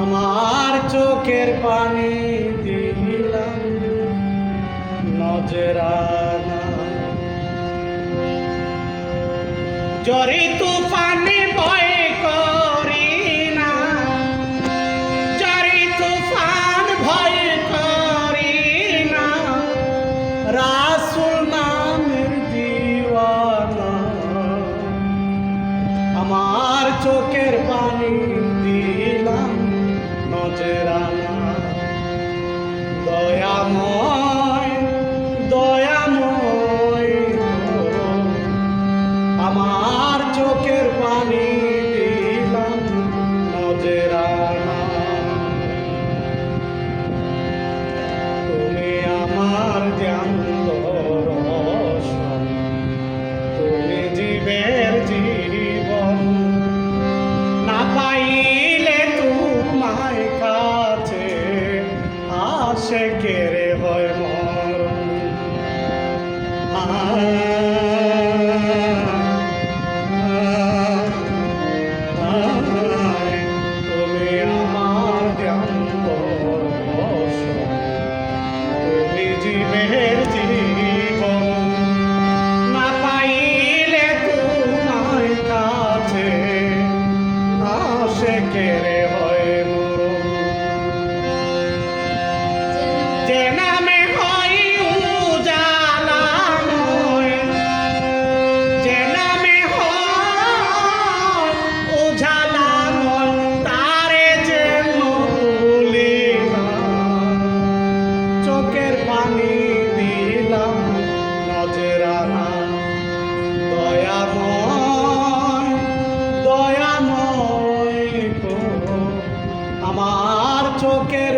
আমার চোখের পানি নজরানা জরি তুফানি বয় down. চোখের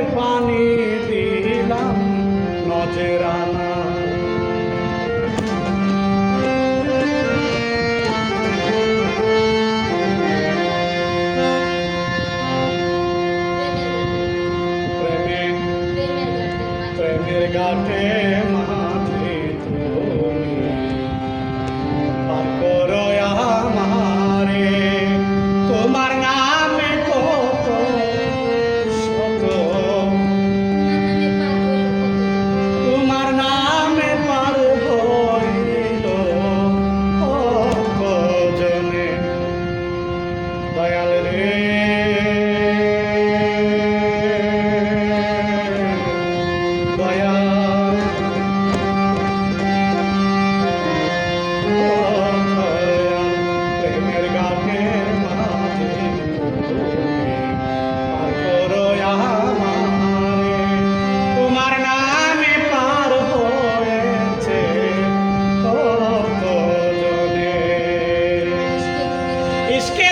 Esquece.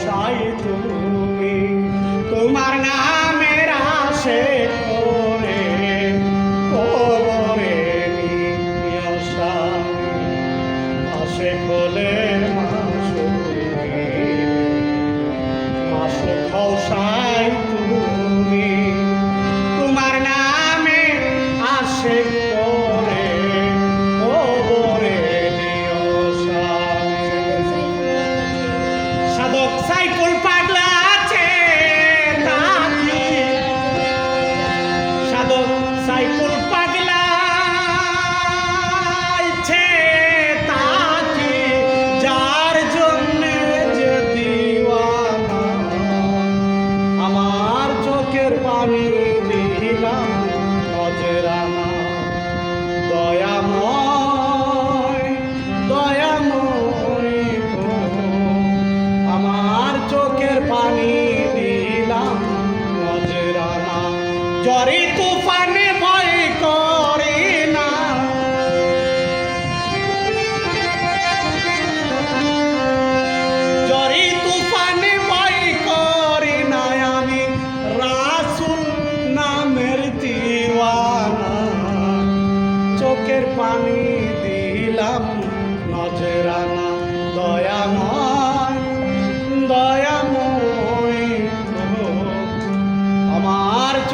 বসায় তুমি তোমার না জরি ভয় করি না। জরি তুফানে ভয় করি না আমি, রাসুল নামের দিওয়ানা। চোখের পানি দিলাম নজরানা দয়াময়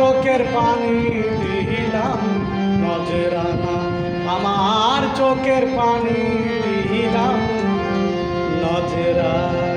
চোখের পানি দিলাম নজরানা আমার চোখের পানি দিলাম নজরানা।